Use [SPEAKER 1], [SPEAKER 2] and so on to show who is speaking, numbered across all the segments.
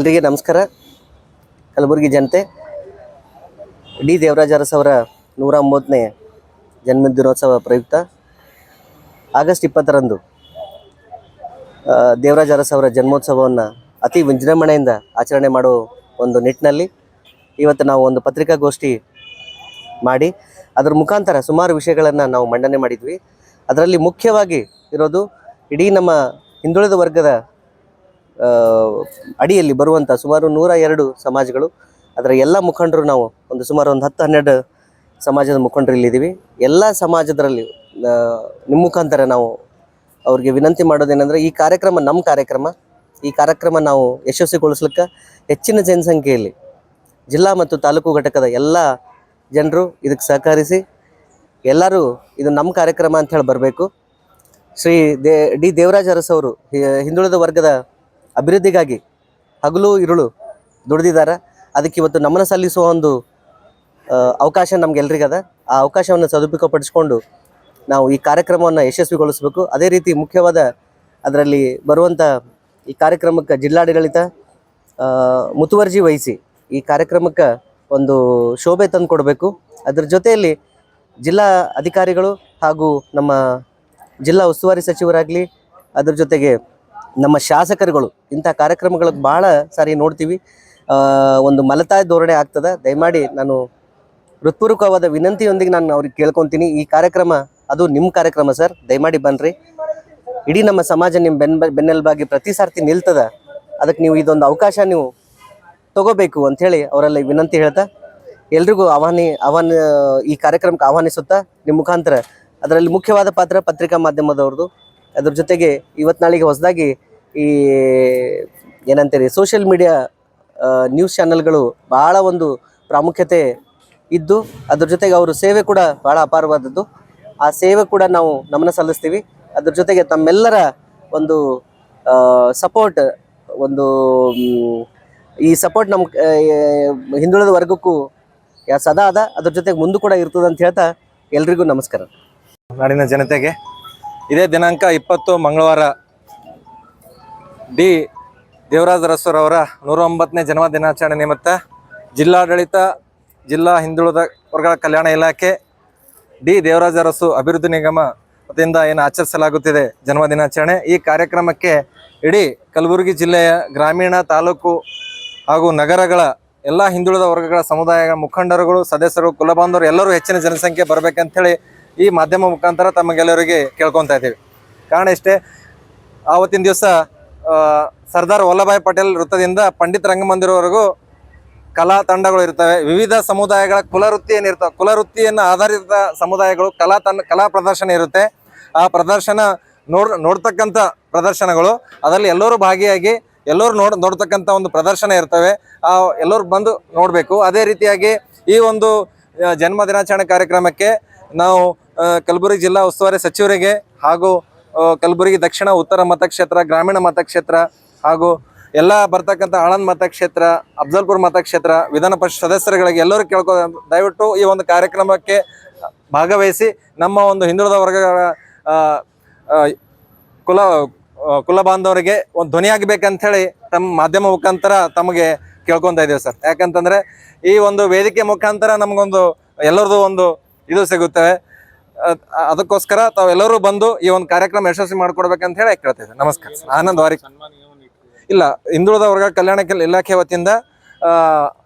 [SPEAKER 1] ಎಲ್ರಿಗೆ ನಮಸ್ಕಾರ. ಕಲಬುರಗಿ ಜನತೆ, ಡಿ ದೇವರಾಜ ಅರಸ್ ಅವರ ನೂರ ಒಂಬತ್ತನೇ ಜನ್ಮ ದಿನೋತ್ಸವ ಪ್ರಯುಕ್ತ ಆಗಸ್ಟ್ ಇಪ್ಪತ್ತರಂದು ದೇವರಾಜ ಅರಸ್ ಅವರ ಜನ್ಮೋತ್ಸವವನ್ನು ಅತಿ ವಿಜೃಂಭಣೆಯಿಂದ ಆಚರಣೆ ಮಾಡೋ ಒಂದು ನಿಟ್ಟಿನಲ್ಲಿ ಇವತ್ತು ನಾವು ಒಂದು ಪತ್ರಿಕಾಗೋಷ್ಠಿ ಮಾಡಿ, ಅದರ ಮುಖಾಂತರ ಸುಮಾರು ವಿಷಯಗಳನ್ನು ನಾವು ಮಂಡನೆ ಮಾಡಿದ್ವಿ. ಅದರಲ್ಲಿ ಮುಖ್ಯವಾಗಿ ಇರೋದು ಇಡೀ ನಮ್ಮ ಹಿಂದುಳಿದ ವರ್ಗದ ಅಡಿಯಲ್ಲಿ ಬರುವಂಥ ಸುಮಾರು ನೂರ ಎರಡು ಸಮಾಜಗಳು. ಅದರ ಎಲ್ಲ ಮುಖಂಡರು ನಾವು ಒಂದು ಸುಮಾರು ಒಂದು ಹತ್ತು ಹನ್ನೆರಡು ಸಮಾಜದ ಮುಖಂಡರು ಇಲ್ಲಿದ್ದೀವಿ. ಎಲ್ಲ ಸಮಾಜದರಲ್ಲಿ ನಿಮ್ಮ ಮುಖಾಂತರ ನಾವು ಅವ್ರಿಗೆ ವಿನಂತಿ ಮಾಡೋದೇನೆಂದರೆ ಈ ಕಾರ್ಯಕ್ರಮ ನಮ್ಮ ಕಾರ್ಯಕ್ರಮ. ಈ ಕಾರ್ಯಕ್ರಮ ನಾವು ಯಶಸ್ವಿಗೊಳಿಸ್ಲಿಕ್ಕೆ ಹೆಚ್ಚಿನ ಜನಸಂಖ್ಯೆಯಲ್ಲಿ ಜಿಲ್ಲಾ ಮತ್ತು ತಾಲೂಕು ಘಟಕದ ಎಲ್ಲ ಜನರು ಇದಕ್ಕೆ ಸಹಕರಿಸಿ ಎಲ್ಲರೂ ಇದು ನಮ್ಮ ಕಾರ್ಯಕ್ರಮ ಅಂತ ಹೇಳಿ ಬರಬೇಕು. ಶ್ರೀ ದೇ, ಡಿ ದೇವರಾಜ ಅರಸವರು ಹಿಂದುಳಿದ ವರ್ಗದ ಅಭಿವೃದ್ಧಿಗಾಗಿ ಹಗಲು ಇರುಳು ದುಡಿದಿದ್ದಾರೆ. ಅದಕ್ಕೆ ಇವತ್ತು ನಮನ ಸಲ್ಲಿಸುವ ಒಂದು ಅವಕಾಶ ನಮಗೆಲ್ಲರಿಗದ ಆ ಅವಕಾಶವನ್ನು ಸದುಪಯೋಗಪಡಿಸ್ಕೊಂಡು ನಾವು ಈ ಕಾರ್ಯಕ್ರಮವನ್ನು ಯಶಸ್ವಿಗೊಳಿಸಬೇಕು. ಅದೇ ರೀತಿ ಮುಖ್ಯವಾದ ಅದರಲ್ಲಿ ಬರುವಂಥ ಈ ಕಾರ್ಯಕ್ರಮಕ್ಕೆ ಜಿಲ್ಲಾಡಳಿತ ಮುತುವರ್ಜಿ ವಹಿಸಿ ಈ ಕಾರ್ಯಕ್ರಮಕ್ಕೆ ಒಂದು ಶೋಭೆ ತಂದು ಕೊಡಬೇಕು ಅದರ ಜೊತೆಯಲ್ಲಿ ಜಿಲ್ಲಾ ಅಧಿಕಾರಿಗಳು ಹಾಗೂ ನಮ್ಮ ಜಿಲ್ಲಾ ಉಸ್ತುವಾರಿ ಸಚಿವರಾಗಲಿ, ಅದರ ಜೊತೆಗೆ ನಮ್ಮ ಶಾಸಕರುಗಳು ಇಂಥ ಕಾರ್ಯಕ್ರಮಗಳು ಭಾಳ ಸಾರಿ ನೋಡ್ತೀವಿ. ಒಂದು ಮಲತಾಯ ಧೋರಣೆ ಆಗ್ತದೆ. ದಯಮಾಡಿ ನಾನು ಹೃತ್ಪೂರ್ವಕವಾದ ವಿನಂತಿಯೊಂದಿಗೆ ನಾನು ಅವ್ರಿಗೆ ಕೇಳ್ಕೊತೀನಿ. ಈ ಕಾರ್ಯಕ್ರಮ, ಅದು ನಿಮ್ಮ ಕಾರ್ಯಕ್ರಮ ಸರ್. ದಯಮಾಡಿ ಬನ್ನಿರಿ ಇಡೀ ನಮ್ಮ ಸಮಾಜ ನಿಮ್ಮ ಬೆನ್, ಬೆನ್ನೆಲುಬಾಗಿ ಪ್ರತಿ ಸಾರ್ತಿ ನಿಲ್ತದ. ಅದಕ್ಕೆ ನೀವು ಇದೊಂದು ಅವಕಾಶ ನೀವು ತಗೋಬೇಕು ಅಂಥೇಳಿ ಅವರಲ್ಲಿ ವಿನಂತಿ ಹೇಳ್ತಾ, ಎಲ್ರಿಗೂ ಆಹ್ವಾನಿ, ಆಹ್ವಾನ, ಈ ಕಾರ್ಯಕ್ರಮಕ್ಕೆ ಆಹ್ವಾನಿಸುತ್ತಾ ನಿಮ್ಮ ಮುಖಾಂತರ. ಅದರಲ್ಲಿ ಮುಖ್ಯವಾದ ಪಾತ್ರ ಪತ್ರಿಕಾ ಮಾಧ್ಯಮದವ್ರದ್ದು. ಅದ್ರ ಜೊತೆಗೆ ಇವತ್ತು ನಾಳೆಗೆ ಹೊಸದಾಗಿ ಈ ಏನಂತೀರಿ ಸೋಷಿಯಲ್ ಮೀಡಿಯಾ ನ್ಯೂಸ್ ಚಾನೆಲ್ಗಳು ಭಾಳ ಒಂದು ಪ್ರಾಮುಖ್ಯತೆ ಇದ್ದು ಅದ್ರ ಜೊತೆಗೆ ಅವರು ಸೇವೆ ಕೂಡ ಭಾಳ ಅಪಾರವಾದದ್ದು. ಆ ಸೇವೆ ಕೂಡ ನಾವು ನಮನ ಸಲ್ಲಿಸ್ತೀವಿ. ಅದ್ರ ಜೊತೆಗೆ ತಮ್ಮೆಲ್ಲರ ಒಂದು ಸಪೋರ್ಟ್ ಒಂದು ಈ ಸಪೋರ್ಟ್ ನಮ್ಮ ಹಿಂದುಳಿದ ವರ್ಗಕ್ಕೂ ಸದಾ ಅದ. ಅದ್ರ ಜೊತೆಗೆ ಮುಂದೆ ಕೂಡ ಇರ್ತದೆ ಅಂತ ಹೇಳ್ತಾ ಎಲ್ರಿಗೂ ನಮಸ್ಕಾರ.
[SPEAKER 2] ನಾಡಿನ ಜನತೆಗೆ ದಿನಾಂಕ ಇಪ್ಪತ್ತು ಮಂಗಳವಾರ. ಡಿ. ದೇವರಾಜ ಅರಸರವರ ನೂರ ಒಂಬತ್ತನೇ ಜನ್ಮ ದಿನಾಚರಣೆ ನಿಮಿತ್ತ ಜಿಲ್ಲಾಡಳಿತ, ಜಿಲ್ಲಾ ಹಿಂದುಳಿದ ವರ್ಗಗಳ ಕಲ್ಯಾಣ ಇಲಾಖೆ, ಡಿ. ದೇವರಾಜ ಅರಸು ಅಭಿವೃದ್ಧಿ ನಿಗಮ ವತಿಯಿಂದ ಏನು ಆಚರಿಸಲಾಗುತ್ತಿದೆ ಜನ್ಮ ದಿನಾಚರಣೆ. ಈ ಕಾರ್ಯಕ್ರಮಕ್ಕೆ ಇಡೀ ಕಲಬುರಗಿ ಜಿಲ್ಲೆಯ ಗ್ರಾಮೀಣ ತಾಲೂಕು ಹಾಗೂ ನಗರಗಳ ಎಲ್ಲ ಹಿಂದುಳಿದ ವರ್ಗಗಳ ಸಮುದಾಯಗಳ ಮುಖಂಡರುಗಳು, ಸದಸ್ಯರು, ಕುಲಬಾಂಧವರು ಎಲ್ಲರೂ ಹೆಚ್ಚಿನ ಜನಸಂಖ್ಯೆ ಬರಬೇಕಂತೇಳಿ ಈ ಮಾಧ್ಯಮ ಮುಖಾಂತರ ತಮಗೆಲ್ಲರಿಗೆ ಕೇಳ್ಕೊತಾ ಇದ್ದೀವಿ. ಕಾರಣ ಇಷ್ಟೇ ಆವತ್ತಿನ ದಿವಸ ಸರ್ದಾರ್ ವಲ್ಲಭಾಯ್ ಪಟೇಲ್ ವೃತ್ತದಿಂದ ಪಂಡಿತ್ ರಂಗಮಂದಿರವರೆಗೂ ಕಲಾ ತಂಡಗಳು ಇರ್ತವೆ. ವಿವಿಧ ಸಮುದಾಯಗಳ ಕುಲವೃತ್ತಿ ಏನಿರ್ತವೆ? ಕುಲವೃತ್ತಿಯನ್ನು ಆಧಾರಿತ ಸಮುದಾಯಗಳು ಕಲಾ ತಂಡ ಕಲಾ ಪ್ರದರ್ಶನ ಇರುತ್ತೆ. ಆ ಪ್ರದರ್ಶನ ನೋಡ್ ನೋಡ್ತಕ್ಕಂಥ ಪ್ರದರ್ಶನಗಳು. ಅದರಲ್ಲಿ ಎಲ್ಲರೂ ಭಾಗಿಯಾಗಿ ಎಲ್ಲರೂ ನೋಡ್ ನೋಡ್ತಕ್ಕಂಥ ಒಂದು ಪ್ರದರ್ಶನ ಇರ್ತವೆ. ಆ ಎಲ್ಲರೂ ಬಂದು ನೋಡಬೇಕು. ಅದೇ ರೀತಿಯಾಗಿ ಈ ಒಂದು ಆ, ಜನ್ಮ ದಿನಾಚರಣೆ ಕಾರ್ಯಕ್ರಮಕ್ಕೆ ನಾವು ಕಲಬುರಗಿ ಜಿಲ್ಲಾ ಉಸ್ತುವಾರಿ ಸಚಿವರಿಗೆ ಹಾಗೂ ಕಲಬುರಗಿ ದಕ್ಷಿಣ ಉತ್ತರ ಮತಕ್ಷೇತ್ರ, ಗ್ರಾಮೀಣ ಮತಕ್ಷೇತ್ರ ಹಾಗೂ ಎಲ್ಲ ಬರ್ತಕ್ಕಂಥ ಆಳಂದ್ ಮತಕ್ಷೇತ್ರ, ಅಫ್ಜಲ್ಪುರ್ ಮತಕ್ಷೇತ್ರ, ವಿಧಾನ ಪರಿಷತ್ ಸದಸ್ಯರುಗಳಿಗೆ ಎಲ್ಲರೂ ಕೇಳ್ಕೊ, ದಯವಿಟ್ಟು ಈ ಒಂದು ಕಾರ್ಯಕ್ರಮಕ್ಕೆ ಭಾಗವಹಿಸಿ ನಮ್ಮ ಒಂದು ಹಿಂದುಳಿದ ವರ್ಗಗಳ ಕುಲ ಕುಲ ಬಾಂಧವರಿಗೆ ಒಂದು ಧ್ವನಿಯಾಗಬೇಕಂಥೇಳಿ ತಮ್ಮ ಮಾಧ್ಯಮ ಮುಖಾಂತರ ತಮಗೆ ಕೇಳ್ಕೊತಾ ಇದ್ದೀವಿ ಸರ್. ಯಾಕಂತಂದರೆ ಈ ಒಂದು ವೇದಿಕೆ ಮುಖಾಂತರ ನಮಗೊಂದು ಎಲ್ಲರದು ಒಂದು ಇದು ಸಿಗುತ್ತವೆ. ಅದಕ್ಕೋಸ್ಕರ ತಾವೆಲ್ಲರೂ ಬಂದು ಈ ಒಂದು ಕಾರ್ಯಕ್ರಮ ಯಶಸ್ವಿ ಮಾಡ್ಕೊಡ್ಬೇಕಂತ ಹೇಳಿ ಕೇಳ್ತೇವೆ ನಮಸ್ಕಾರ ಆನಂದ್ ವಾರಿ ಇಲ್ಲ, ಹಿಂದುಳಿದ ವರ್ಗ ಕಲ್ಯಾಣ ಕೆಲ- ಇಲಾಖೆ ವತಿಯಿಂದ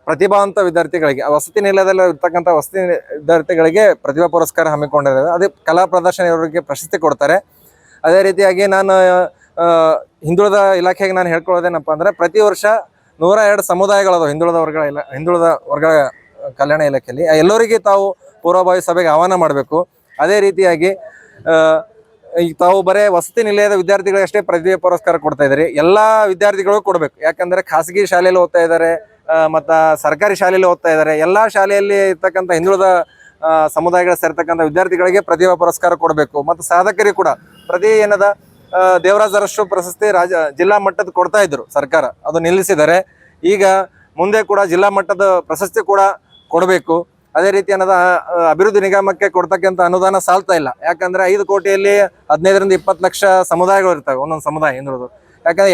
[SPEAKER 2] ಪ್ರತಿಭಾವಂತ ವಿದ್ಯಾರ್ಥಿಗಳಿಗೆ, ವಸತಿ ನಿಲಯದಲ್ಲಿ ಇರ್ತಕ್ಕಂಥ ವಸತಿ ವಿದ್ಯಾರ್ಥಿಗಳಿಗೆ ಪ್ರತಿಭಾ ಪುರಸ್ಕಾರ ಹಮ್ಮಿಕೊಂಡಿದ್ದಾರೆ ಅದೇ ಕಲಾ ಪ್ರದರ್ಶನ ಇವರಿಗೆ ಪ್ರಶಸ್ತಿ ಕೊಡ್ತಾರೆ. ಅದೇ ರೀತಿಯಾಗಿ ನಾನು ಹಿಂದುಳಿದ ಇಲಾಖೆಗೆ ನಾನು ಹೇಳ್ಕೊಳ್ಳೋದೇನಪ್ಪ ಅಂದ್ರೆ, ಪ್ರತಿ ವರ್ಷ ನೂರ ಎರಡು ಸಮುದಾಯಗಳದಾವ ಹಿಂದುಳಿದ ವರ್ಗ ಇಲಾ ಹಿಂದುಳಿದ ವರ್ಗ ಕಲ್ಯಾಣ ಇಲಾಖೆಯಲ್ಲಿ. ಎಲ್ಲರಿಗೆ ತಾವು ಪೂರ್ವಭಾವಿ ಸಭೆಗೆ ಆಹ್ವಾನ ಮಾಡಬೇಕು. ಅದೇ ರೀತಿಯಾಗಿ ತಾವು ಬರೇ ವಸತಿ ನಿಲಯದ ವಿದ್ಯಾರ್ಥಿಗಳಷ್ಟೇ ಪ್ರತಿಭೆ ಪುರಸ್ಕಾರ ಕೊಡ್ತಾ ಇದ್ದಾರೆ. ಎಲ್ಲ ವಿದ್ಯಾರ್ಥಿಗಳು ಕೊಡಬೇಕು. ಯಾಕಂದ್ರೆ ಖಾಸಗಿ ಶಾಲೆಯಲ್ಲಿ ಓದ್ತಾ ಇದ್ದಾರೆ ಮತ್ತು ಸರ್ಕಾರಿ ಶಾಲೆಯಲ್ಲಿ ಓದ್ತಾ ಇದ್ದಾರೆ. ಎಲ್ಲ ಶಾಲೆಯಲ್ಲಿ ಇರ್ತಕ್ಕಂಥ ಹಿಂದುಳಿದ ಸಮುದಾಯಗಳ ಸೇರ್ತಕ್ಕಂಥ ವಿದ್ಯಾರ್ಥಿಗಳಿಗೆ ಪ್ರತಿಭಾ ಪುರಸ್ಕಾರ ಕೊಡಬೇಕು. ಮತ್ತು ಸಾಧಕರಿಗೆ ಕೂಡ ಪ್ರತಿ ಏನದ ದೇವರಾಜ ಅರಸು ಪ್ರಶಸ್ತಿ ರಾಜ, ಜಿಲ್ಲಾ ಮಟ್ಟದ ಕೊಡ್ತಾ ಇದ್ರು ಸರ್ಕಾರ. ಅದು ನಿಲ್ಲಿಸಿದರೆ ಈಗ ಮುಂದೆ ಕೂಡ ಜಿಲ್ಲಾ ಮಟ್ಟದ ಪ್ರಶಸ್ತಿ ಕೂಡ ಕೊಡಬೇಕು. ಅದೇ ರೀತಿ ಅನ್ನೋದು ಅಭಿವೃದ್ಧಿ ನಿಗಮಕ್ಕೆ ಕೊಡ್ತಕ್ಕಂಥ ಅನುದಾನ ಸಾಲ್ತಾ ಇಲ್ಲ. ಯಾಕಂದ್ರೆ ಐದು ಕೋಟಿಯಲ್ಲಿ ಹದಿನೈದರಿಂದ ಇಪ್ಪತ್ತು ಲಕ್ಷ ಸಮುದಾಯಗಳು ಇರ್ತವೆ, ಒಂದೊಂದು ಸಮುದಾಯ ಹಿಂದುಳಿದು ಯಾಕಂದ್ರೆ